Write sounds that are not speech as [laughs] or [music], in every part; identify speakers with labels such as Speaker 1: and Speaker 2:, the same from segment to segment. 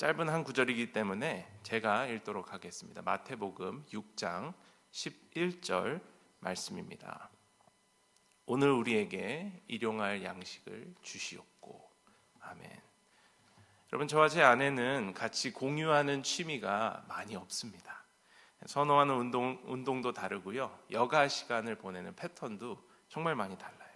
Speaker 1: 짧은 한 구절이기 때문에 제가 읽도록 하겠습니다. 마태복음 6장 11절 말씀입니다. 오늘 우리에게 일용할 양식을 주시옵고 아멘. 여러분 저와 제 아내는 같이 공유하는 취미가 많이 없습니다. 선호하는 운동 운동도 다르고요. 여가 시간을 보내는 패턴도 정말 많이 달라요.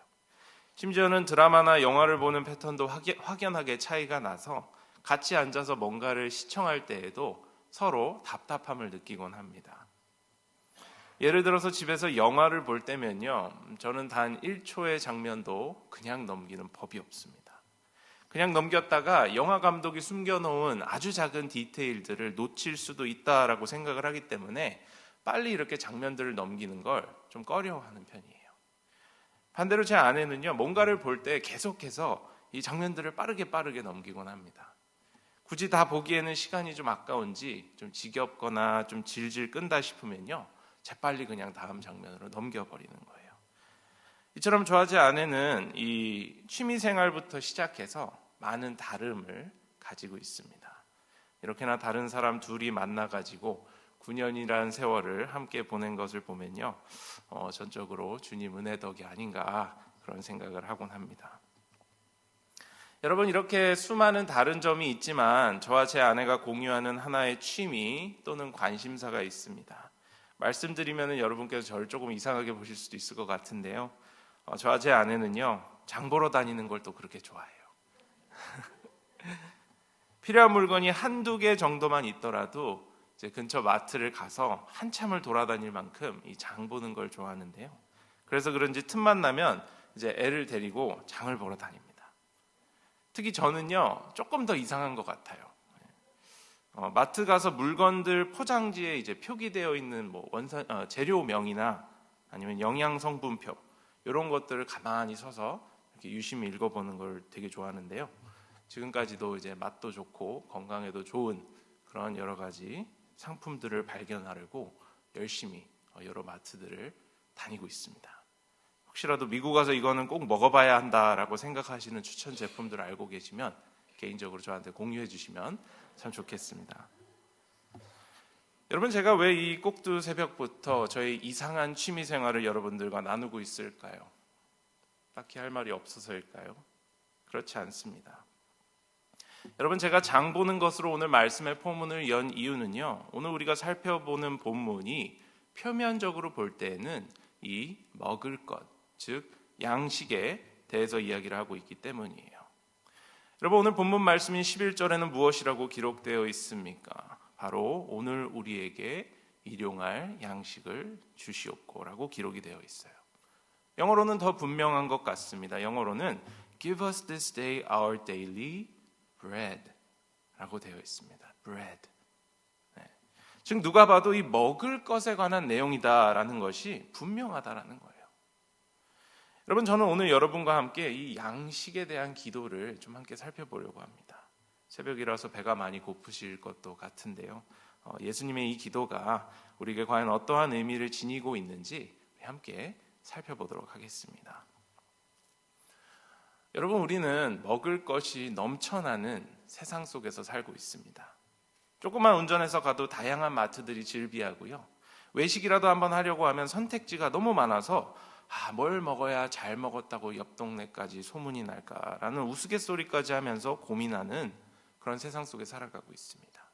Speaker 1: 심지어는 드라마나 영화를 보는 패턴도 확연하게 차이가 나서 같이 앉아서 뭔가를 시청할 때에도 서로 답답함을 느끼곤 합니다. 예를 들어서 집에서 영화를 볼 때면요. 저는 단 1초의 장면도 그냥 넘기는 법이 없습니다. 그냥 넘겼다가 영화 감독이 숨겨놓은 아주 작은 디테일들을 놓칠 수도 있다라고 생각을 하기 때문에 빨리 이렇게 장면들을 넘기는 걸 좀 꺼려하는 편이에요. 반대로 제 아내는요, 뭔가를 볼 때 계속해서 이 장면들을 빠르게 빠르게 넘기곤 합니다. 굳이 다 보기에는 시간이 좀 아까운지 좀 지겹거나 좀 질질 끈다 싶으면요, 재빨리 그냥 다음 장면으로 넘겨버리는 거예요. 이처럼 제 아내는 이 취미 생활부터 시작해서 많은 다름을 가지고 있습니다. 이렇게나 다른 사람 둘이 만나가지고 9년이라는 세월을 함께 보낸 것을 보면요. 어, 전적으로 주님 은혜 덕이 아닌가 그런 생각을 하곤 합니다. 여러분, 이렇게 수많은 다른 점이 있지만 저와 제 아내가 공유하는 하나의 취미 또는 관심사가 있습니다. 말씀드리면 여러분께서 저를 조금 이상하게 보실 수도 있을 것 같은데요. 어, 저와 제 아내는요, 장 보러 다니는 걸 또 그렇게 좋아해요. [laughs] 필요한 물건이 한두 개 정도만 있더라도 이제 근처 마트를 가서 한참을 돌아다닐 만큼 이 장 보는 걸 좋아하는데요. 그래서 그런지 틈만 나면 이제 애를 데리고 장을 보러 다닙니다. 특히 저는요 조금 더 이상한 것 같아요. 어, 마트 가서 물건들 포장지에 이제 표기되어 있는 뭐 원산 어, 재료명이나 아니면 영양 성분표 이런 것들을 가만히 서서 이렇게 유심히 읽어보는 걸 되게 좋아하는데요. 지금까지도 이제 맛도 좋고 건강에도 좋은 그런 여러 가지 상품들을 발견하려고 열심히 어, 여러 마트들을 다니고 있습니다. 혹시라도 미국 가서 이거는 꼭 먹어봐야 한다라고 생각하시는 추천 제품들을 알고 계시면 개인적으로 저한테 공유해 주시면 참 좋겠습니다. 여러분 제가 왜 이 꼭두 새벽부터 저의 이상한 취미 생활을 여러분들과 나누고 있을까요? 딱히 할 말이 없어서일까요? 그렇지 않습니다. 여러분 제가 장 보는 것으로 오늘 말씀의 포문을 연 이유는요. 오늘 우리가 살펴보는 본문이 표면적으로 볼 때에는 이 먹을 것, 즉 양식에 대해서 이야기를 하고 있기 때문이에요. 여러분 오늘 본문 말씀인 11절에는 무엇이라고 기록되어 있습니까? 바로 오늘 우리에게 일용할 양식을 주시옵고라고 기록이 되어 있어요. 영어로는 더 분명한 것 같습니다. 영어로는 Give us this day our daily bread라고 되어 있습니다. bread. 네. 즉 누가 봐도 이 먹을 것에 관한 내용이다라는 것이 분명하다라는 거예요. 여러분 저는 오늘 여러분과 함께 이 양식에 대한 기도를 좀 함께 살펴보려고 합니다. 새벽이라서 배가 많이 고프실 것도 같은데요. 어, 예수님의 이 기도가 우리에게 과연 어떠한 의미를 지니고 있는지 함께 살펴보도록 하겠습니다. 여러분 우리는 먹을 것이 넘쳐나는 세상 속에서 살고 있습니다. 조금만 운전해서 가도 다양한 마트들이 즐비하고요. 외식이라도 한번 하려고 하면 선택지가 너무 많아서 아, 뭘 먹어야 잘 먹었다고 옆 동네까지 소문이 날까라는 우스갯소리까지 하면서 고민하는 그런 세상 속에 살아가고 있습니다.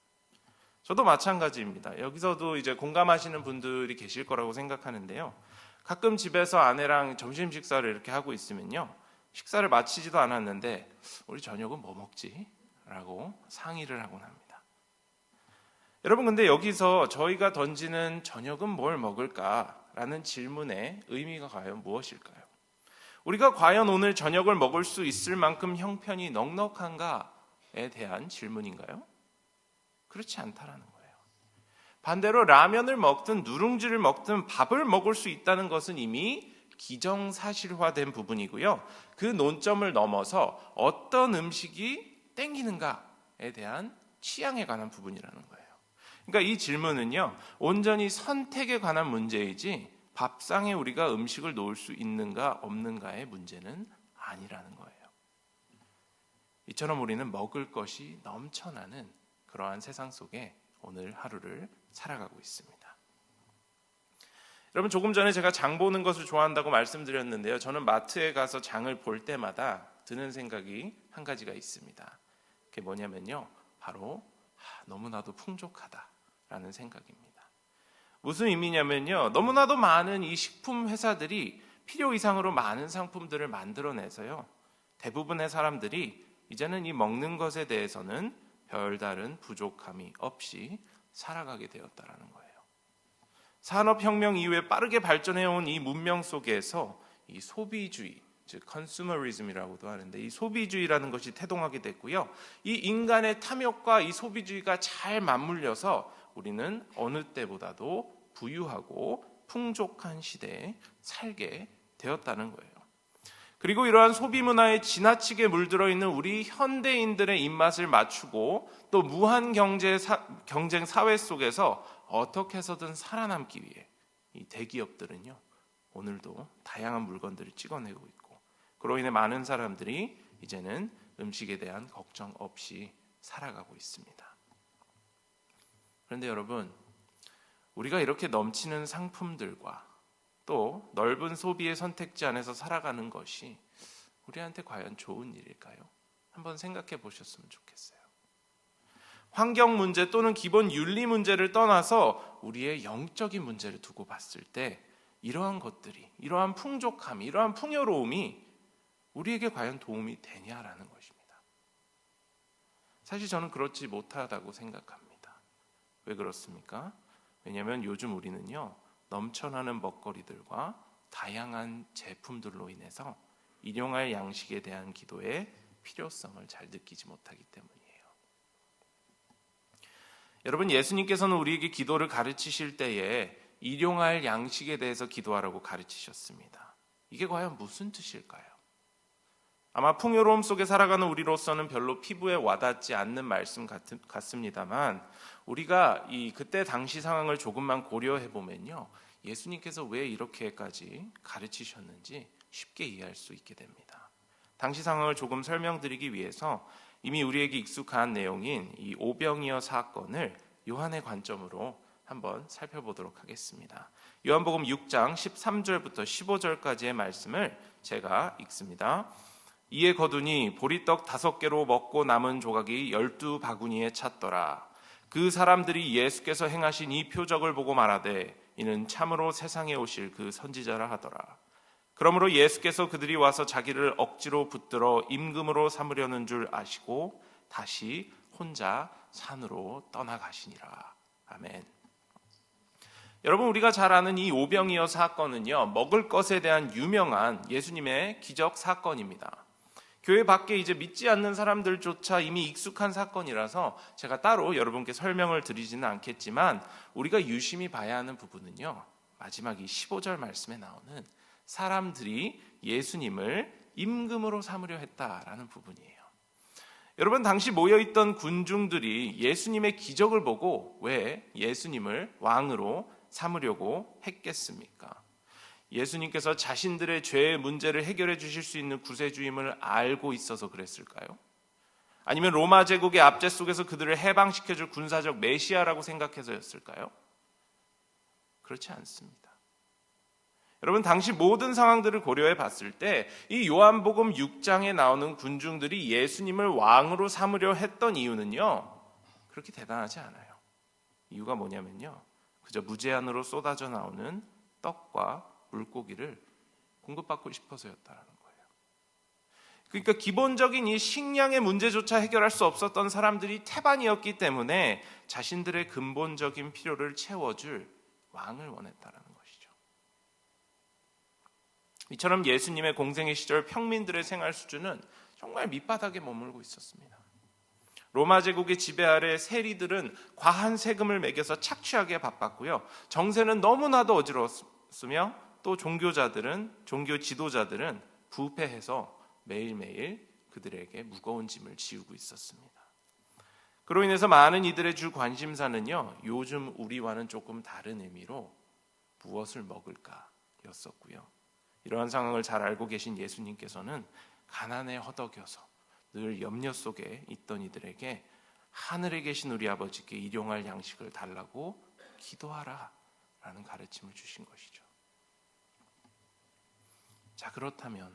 Speaker 1: 저도 마찬가지입니다. 여기서도 이제 공감하시는 분들이 계실 거라고 생각하는데요. 가끔 집에서 아내랑 점심 식사를 이렇게 하고 있으면요. 식사를 마치지도 않았는데 우리 저녁은 뭐 먹지? 라고 상의를 하곤 합니다. 여러분 근데 여기서 저희가 던지는 저녁은 뭘 먹을까? 라는 질문의 의미가 과연 무엇일까요? 우리가 과연 오늘 저녁을 먹을 수 있을 만큼 형편이 넉넉한가에 대한 질문인가요? 그렇지 않다라는 거예요. 반대로 라면을 먹든 누룽지를 먹든 밥을 먹을 수 있다는 것은 이미 기정사실화된 부분이고요. 그 논점을 넘어서 어떤 음식이 땡기는가에 대한 취향에 관한 부분이라는 거예요. 그러니까 이 질문은요, 온전히 선택에 관한 문제이지 밥상에 우리가 음식을 놓을 수 있는가 없는가의 문제는 아니라는 거예요. 이처럼 우리는 먹을 것이 넘쳐나는 그러한 세상 속에 오늘 하루를 살아가고 있습니다. 여러분 조금 전에 제가 장 보는 것을 좋아한다고 말씀드렸는데요. 저는 마트에 가서 장을 볼 때마다 드는 생각이 한 가지가 있습니다. 그게 뭐냐면요. 바로 아, 너무나도 풍족하다 라는 생각입니다. 무슨 의미냐면요. 너무나도 많은 이 식품 회사들이 필요 이상으로 많은 상품들을 만들어내서요. 대부분의 사람들이 이제는 이 먹는 것에 대해서는 별다른 부족함이 없이 살아가게 되었다라는 거예요. 산업혁명 이후에 빠르게 발전해온 이 문명 속에서 이 소비주의, 즉 컨슈머리즘이라고도 하는데 이 소비주의라는 것이 태동하게 됐고요. 이 인간의 탐욕과 이 소비주의가 잘 맞물려서 우리는 어느 때보다도 부유하고 풍족한 시대에 살게 되었다는 거예요. 그리고 이러한 소비 문화에 지나치게 물들어 있는 우리 현대인들의 입맛을 맞추고 또 무한 경제 사, 경쟁 사회 속에서 어떻게 해서든 살아남기 위해 이 대기업들은요 오늘도 다양한 물건들을 찍어내고 있고 그로 인해 많은 사람들이 이제는 음식에 대한 걱정 없이 살아가고 있습니다. 그런데 여러분 우리가 이렇게 넘치는 상품들과 또 넓은 소비의 선택지 안에서 살아가는 것이 우리한테 과연 좋은 일일까요? 한번 생각해 보셨으면 좋겠어요. 환경 문제 또는 기본 윤리 문제를 떠나서 우리의 영적인 문제를 두고 봤을 때 이러한 것들이 이러한 풍족함, 이러한 풍요로움이 우리에게 과연 도움이 되냐라는 것입니다. 사실 저는 그렇지 못하다고 생각합니다. 왜 그렇습니까? 왜냐하면 요즘 우리는요 넘쳐나는 먹거리들과 다양한 제품들로 인해서 일용할 양식에 대한 기도의 필요성을 잘 느끼지 못하기 때문이에요. 여러분 예수님께서는 우리에게 기도를 가르치실 때에 일용할 양식에 대해서 기도하라고 가르치셨습니다. 이게 과연 무슨 뜻일까요? 아마 풍요로움 속에 살아가는 우리로서는 별로 피부에 와닿지 않는 말씀 같, 같습니다만 우리가 이 그때 당시 상황을 조금만 고려해 보면요. 예수님께서 왜 이렇게까지 가르치셨는지 쉽게 이해할 수 있게 됩니다. 당시 상황을 조금 설명드리기 위해서 이미 우리에게 익숙한 내용인 이 오병이어 사건을 요한의 관점으로 한번 살펴보도록 하겠습니다. 요한복음 6장 13절부터 15절까지의 말씀을 제가 읽습니다. 이에 거두니 보리떡 다섯 개로 먹고 남은 조각이 열두 바구니에 찼더라. 그 사람들이 예수께서 행하신 이 표적을 보고 말하되 이는 참으로 세상에 오실 그 선지자라 하더라. 그러므로 예수께서 그들이 와서 자기를 억지로 붙들어 임금으로 삼으려는 줄 아시고 다시 혼자 산으로 떠나가시니라. 아멘. 여러분 우리가 잘 아는 이 오병이어 사건은요 먹을 것에 대한 유명한 예수님의 기적 사건입니다. 교회 밖에 이제 믿지 않는 사람들조차 이미 익숙한 사건이라서 제가 따로 여러분께 설명을 드리지는 않겠지만 우리가 유심히 봐야 하는 부분은요. 마지막 이 15절 말씀에 나오는 사람들이 예수님을 임금으로 삼으려 했다라는 부분이에요. 여러분 당시 모여 있던 군중들이 예수님의 기적을 보고 왜 예수님을 왕으로 삼으려고 했겠습니까? 예수님께서 자신들의 죄의 문제를 해결해 주실 수 있는 구세주임을 알고 있어서 그랬을까요? 아니면 로마 제국의 압제 속에서 그들을 해방시켜 줄 군사적 메시아라고 생각해서였을까요? 그렇지 않습니다. 여러분 당시 모든 상황들을 고려해 봤을 때 이 요한복음 6장에 나오는 군중들이 예수님을 왕으로 삼으려 했던 이유는요. 그렇게 대단하지 않아요. 이유가 뭐냐면요. 그저 무제한으로 쏟아져 나오는 떡과 물고기를 공급받고 싶어서였다라는 거예요. 그러니까 기본적인 이 식량의 문제조차 해결할 수 없었던 사람들이 태반이었기 때문에 자신들의 근본적인 필요를 채워줄 왕을 원했다라는 것이죠. 이처럼 예수님의 공생의 시절 평민들의 생활 수준은 정말 밑바닥에 머물고 있었습니다. 로마 제국의 지배 아래 세리들은 과한 세금을 매겨서 착취하기에 바빴고요. 정세는 너무나도 어지러웠으며 또 종교자들은 종교 지도자들은 부패해서 매일매일 그들에게 무거운 짐을 지우고 있었습니다. 그로 인해서 많은 이들의 주 관심사는요. 요즘 우리와는 조금 다른 의미로 무엇을 먹을까였었고요. 이러한 상황을 잘 알고 계신 예수님께서는 가난에 허덕여서 늘 염려 속에 있던 이들에게 하늘에 계신 우리 아버지께 일용할 양식을 달라고 기도하라 라는 가르침을 주신 것이죠. 자, 그렇다면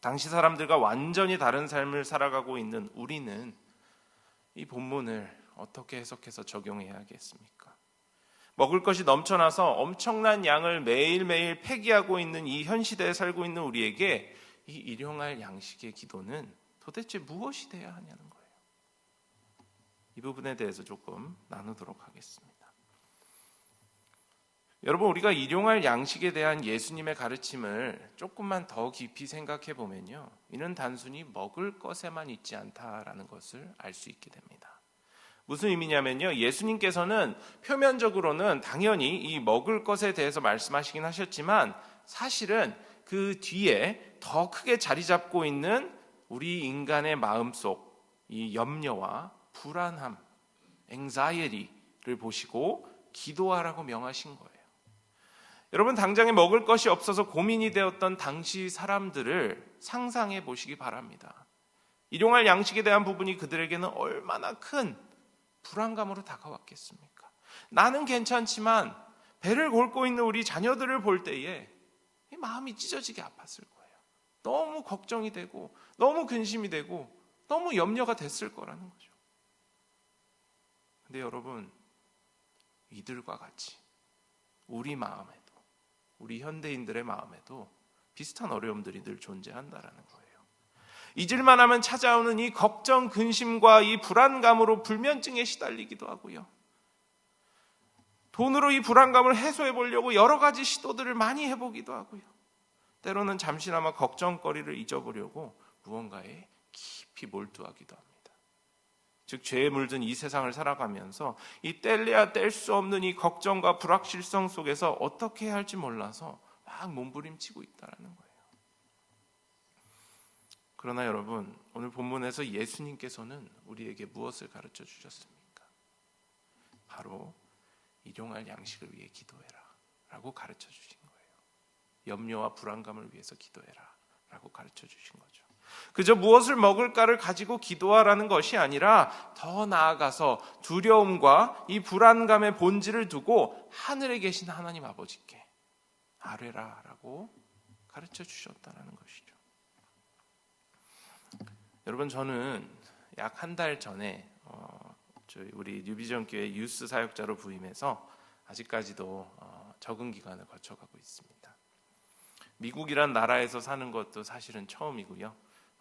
Speaker 1: 당시 사람들과 완전히 다른 삶을 살아가고 있는 우리는 이 본문을 어떻게 해석해서 적용해야겠습니까? 먹을 것이 넘쳐나서 엄청난 양을 매일매일 폐기하고 있는 이 현 시대에 살고 있는 우리에게 이 일용할 양식의 기도는 도대체 무엇이 돼야 하냐는 거예요. 이 부분에 대해서 조금 나누도록 하겠습니다. 여러분 우리가 일용할 양식에 대한 예수님의 가르침을 조금만 더 깊이 생각해 보면요. 이는 단순히 먹을 것에만 있지 않다라는 것을 알 수 있게 됩니다. 무슨 의미냐면요. 예수님께서는 표면적으로는 당연히 이 먹을 것에 대해서 말씀하시긴 하셨지만 사실은 그 뒤에 더 크게 자리 잡고 있는 우리 인간의 마음속 이 염려와 불안함, 앵자이리를 보시고 기도하라고 명하신 거예요. 여러분 당장에 먹을 것이 없어서 고민이 되었던 당시 사람들을 상상해 보시기 바랍니다. 일용할 양식에 대한 부분이 그들에게는 얼마나 큰 불안감으로 다가왔겠습니까? 나는 괜찮지만 배를 골고 있는 우리 자녀들을 볼 때에 마음이 찢어지게 아팠을 거예요. 너무 걱정이 되고 너무 근심이 되고 너무 염려가 됐을 거라는 거죠. 근데 여러분 이들과 같이 우리 마음에도 우리 현대인들의 마음에도 비슷한 어려움들이 늘 존재한다라는 거예요. 잊을만 하면 찾아오는 이 걱정, 근심과 이 불안감으로 불면증에 시달리기도 하고요. 돈으로 이 불안감을 해소해 보려고 여러 가지 시도들을 많이 해보기도 하고요. 때로는 잠시나마 걱정거리를 잊어보려고 무언가에 깊이 몰두하기도 합니다. 즉 죄에 물든 이 세상을 살아가면서 이 뗄래야 뗄 수 없는 이 걱정과 불확실성 속에서 어떻게 해야 할지 몰라서 막 몸부림치고 있다라는 거예요. 그러나 여러분, 오늘 본문에서 예수님께서는 우리에게 무엇을 가르쳐 주셨습니까? 바로 일용할 양식을 위해 기도해라 라고 가르쳐 주신 거예요. 염려와 불안감을 위해서 기도해라 라고 가르쳐 주신 거죠. 그저 무엇을 먹을까를 가지고 기도하라는 것이 아니라 더 나아가서 두려움과 이 불안감의 본질을 두고 하늘에 계신 하나님 아버지께 아뢰라라고 가르쳐 주셨다는 것이죠. 여러분 저는 약 한 달 전에 어, 저희 우리 뉴비전 교회 유스 사역자로 부임해서 아직까지도 어, 적응 기간을 거쳐가고 있습니다. 미국이란 나라에서 사는 것도 사실은 처음이고요.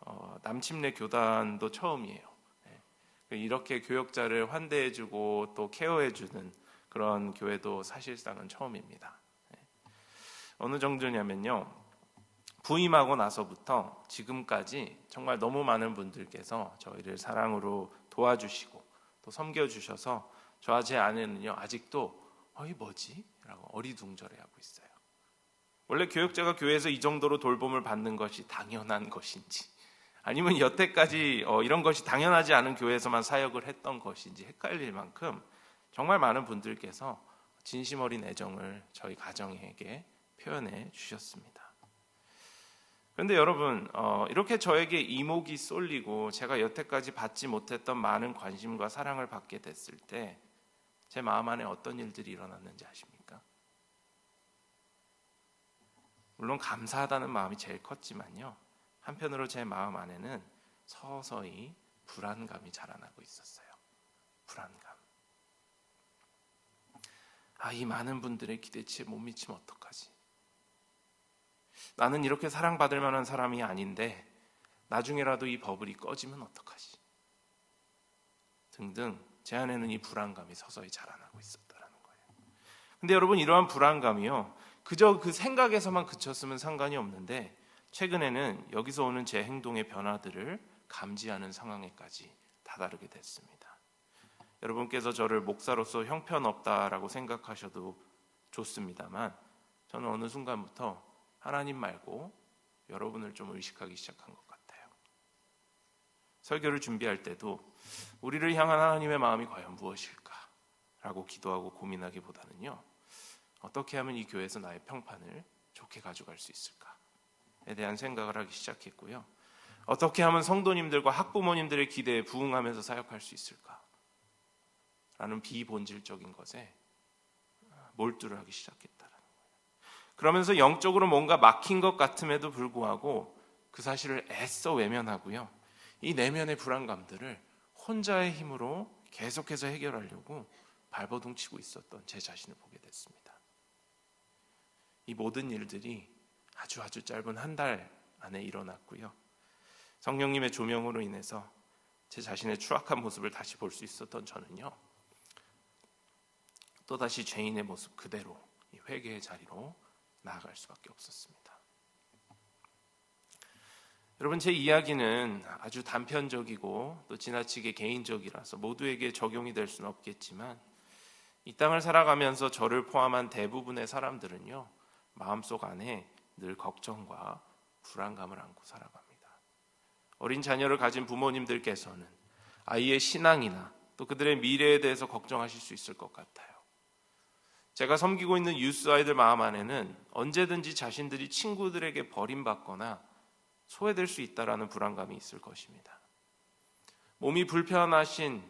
Speaker 1: 어, 남침내 교단도 처음이에요. 네. 이렇게 교역자를 환대해주고 또 케어해주는 그런 교회도 사실상은 처음입니다. 네. 어느 정도냐면요. 부임하고 나서부터 지금까지 정말 너무 많은 분들께서 저희를 사랑으로 도와주시고 또 섬겨주셔서 저와 제 아내는요 아직도 어이 뭐지? 라고 어리둥절해하고 있어요. 원래 교역자가 교회에서 이 정도로 돌봄을 받는 것이 당연한 것인지 아니면 여태까지 어, 이런 것이 당연하지 않은 교회에서만 사역을 했던 것인지 헷갈릴 만큼 정말 많은 분들께서 진심 어린 애정을 저희 가정에게 표현해 주셨습니다. 그런데 여러분 어, 이렇게 저에게 이목이 쏠리고 제가 여태까지 받지 못했던 많은 관심과 사랑을 받게 됐을 때 제 마음 안에 어떤 일들이 일어났는지 아십니까? 물론 감사하다는 마음이 제일 컸지만요. 한편으로 제 마음 안에는 서서히 불안감이 자라나고 있었어요. 불안감. 아, 이 많은 분들의 기대치에 못 미치면 어떡하지? 나는 이렇게 사랑받을 만한 사람이 아닌데 나중에라도 이 버블이 꺼지면 어떡하지? 등등 제 안에는 이 불안감이 서서히 자라나고 있었다라는 거예요. 근데 여러분 이러한 불안감이요. 그저 그 생각에서만 그쳤으면 상관이 없는데 최근에는 여기서 오는 제 행동의 변화들을 감지하는 상황에까지 다다르게 됐습니다. 여러분께서 저를 목사로서 형편없다라고 생각하셔도 좋습니다만 저는 어느 순간부터 하나님 말고 여러분을 좀 의식하기 시작한 것 같아요. 설교를 준비할 때도 우리를 향한 하나님의 마음이 과연 무엇일까? 라고 기도하고 고민하기보다는요. 어떻게 하면 이 교회에서 나의 평판을 좋게 가져갈 수 있을까? 에 대한 생각을 하기 시작했고요. 어떻게 하면 성도님들과 학부모님들의 기대에 부응하면서 사역할 수 있을까? 라는 비본질적인 것에 몰두를 하기 시작했다라는 거예요. 그러면서 영적으로 뭔가 막힌 것 같음에도 불구하고 그 사실을 애써 외면하고요. 이 내면의 불안감들을 혼자의 힘으로 계속해서 해결하려고 발버둥 치고 있었던 제 자신을 보게 됐습니다. 이 모든 일들이 아주 아주 짧은 한 달 안에 일어났고요. 성령님의 조명으로 인해서 제 자신의 추악한 모습을 다시 볼 수 있었던 저는요. 또다시 죄인의 모습 그대로 회개의 자리로 나아갈 수밖에 없었습니다. 여러분 제 이야기는 아주 단편적이고 또 지나치게 개인적이라서 모두에게 적용이 될 수는 없겠지만 이 땅을 살아가면서 저를 포함한 대부분의 사람들은요 마음속 안에 늘 걱정과 불안감을 안고 살아갑니다. 어린 자녀를 가진 부모님들께서는 아이의 신앙이나 또 그들의 미래에 대해서 걱정하실 수 있을 것 같아요. 제가 섬기고 있는 유스 아이들 마음 안에는 언제든지 자신들이 친구들에게 버림받거나 소외될 수 있다라는 불안감이 있을 것입니다. 몸이 불편하신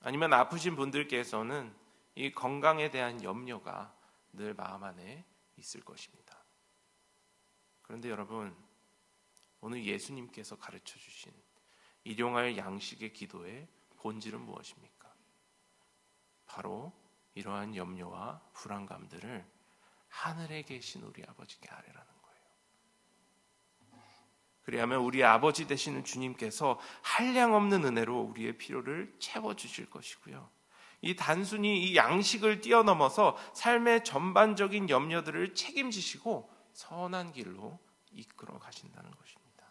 Speaker 1: 아니면 아프신 분들께서는 이 건강에 대한 염려가 늘 마음 안에 있을 것입니다. 그런데 여러분, 오늘 예수님께서 가르쳐 주신 일용할 양식의 기도의 본질은 무엇입니까? 바로 이러한 염려와 불안감들을 하늘에 계신 우리 아버지께 아뢰라는 그리하면 우리 아버지 되시는 주님께서 한량 없는 은혜로 우리의 필요를 채워 주실 것이고요. 이 단순히 이 양식을 뛰어넘어서 삶의 전반적인 염려들을 책임지시고 선한 길로 이끌어 가신다는 것입니다.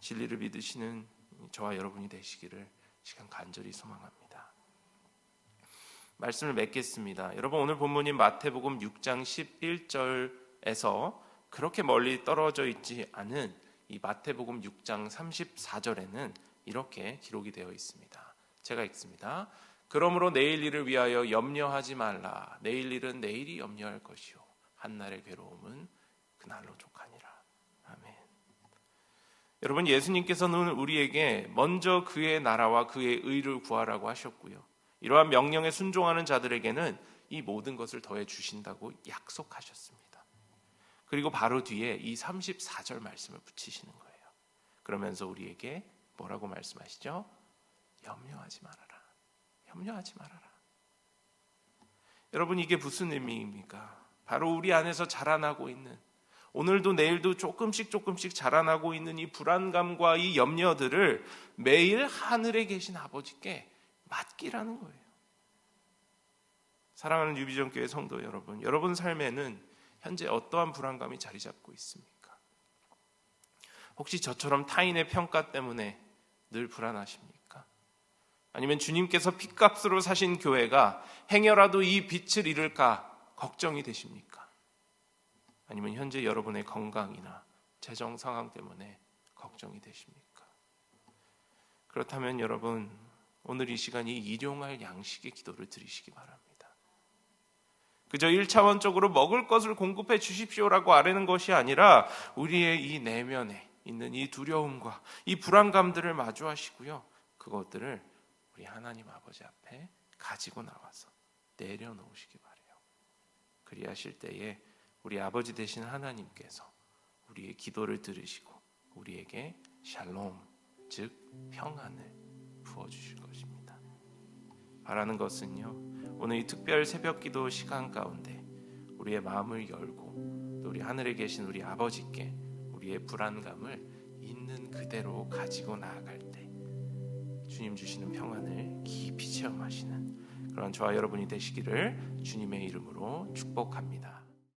Speaker 1: 진리를 믿으시는 저와 여러분이 되시기를 시간 간절히 소망합니다. 말씀을 맺겠습니다. 여러분 오늘 본문인 마태복음 6장 11절에서 그렇게 멀리 떨어져 있지 않은 이 마태복음 6장 34절에는 이렇게 기록이 되어 있습니다. 제가 읽습니다. 그러므로 내일 일을 위하여 염려하지 말라. 내일 일은 내일이 염려할 것이요. 한날의 괴로움은 그날로 족하니라. 아멘. 여러분 예수님께서는 우리에게 먼저 그의 나라와 그의 의를 구하라고 하셨고요. 이러한 명령에 순종하는 자들에게는 이 모든 것을 더해 주신다고 약속하셨습니다. 그리고 바로 뒤에 이 34절 말씀을 붙이시는 거예요. 그러면서 우리에게 뭐라고 말씀하시죠? 염려하지 말아라. 염려하지 말아라. 여러분 이게 무슨 의미입니까? 바로 우리 안에서 자라나고 있는 오늘도 내일도 조금씩 조금씩 자라나고 있는 이 불안감과 이 염려들을 매일 하늘에 계신 아버지께 맡기라는 거예요. 사랑하는 유비전 교회 성도 여러분, 여러분 삶에는 현재 어떠한 불안감이 자리 잡고 있습니까? 혹시 저처럼 타인의 평가 때문에 늘 불안하십니까? 아니면 주님께서 핏값으로 사신 교회가 행여라도 이 빛을 잃을까 걱정이 되십니까? 아니면 현재 여러분의 건강이나 재정 상황 때문에 걱정이 되십니까? 그렇다면 여러분 오늘 이 시간이 일용할 양식의 기도를 드리시기 바랍니다. 그저 1차원적으로 먹을 것을 공급해 주십시오라고 아뢰는 것이 아니라 우리의 이 내면에 있는 이 두려움과 이 불안감들을 마주하시고요. 그것들을 우리 하나님 아버지 앞에 가지고 나와서 내려놓으시기 바래요. 그리하실 때에 우리 아버지 되신 하나님께서 우리의 기도를 들으시고 우리에게 샬롬, 즉 평안을 부어 주실 것입니다. 바라는 것은요. 오늘 이 특별 새벽 기도 시간 가운데 우리의 마음을 열고 또 우리 하늘에 계신 우리 아버지께 우리의 불안감을 있는 그대로 가지고 나아갈 때 주님 주시는 평안을 깊이 체험하시는 그런 저와 여러분이 되시기를 주님의 이름으로 축복합니다.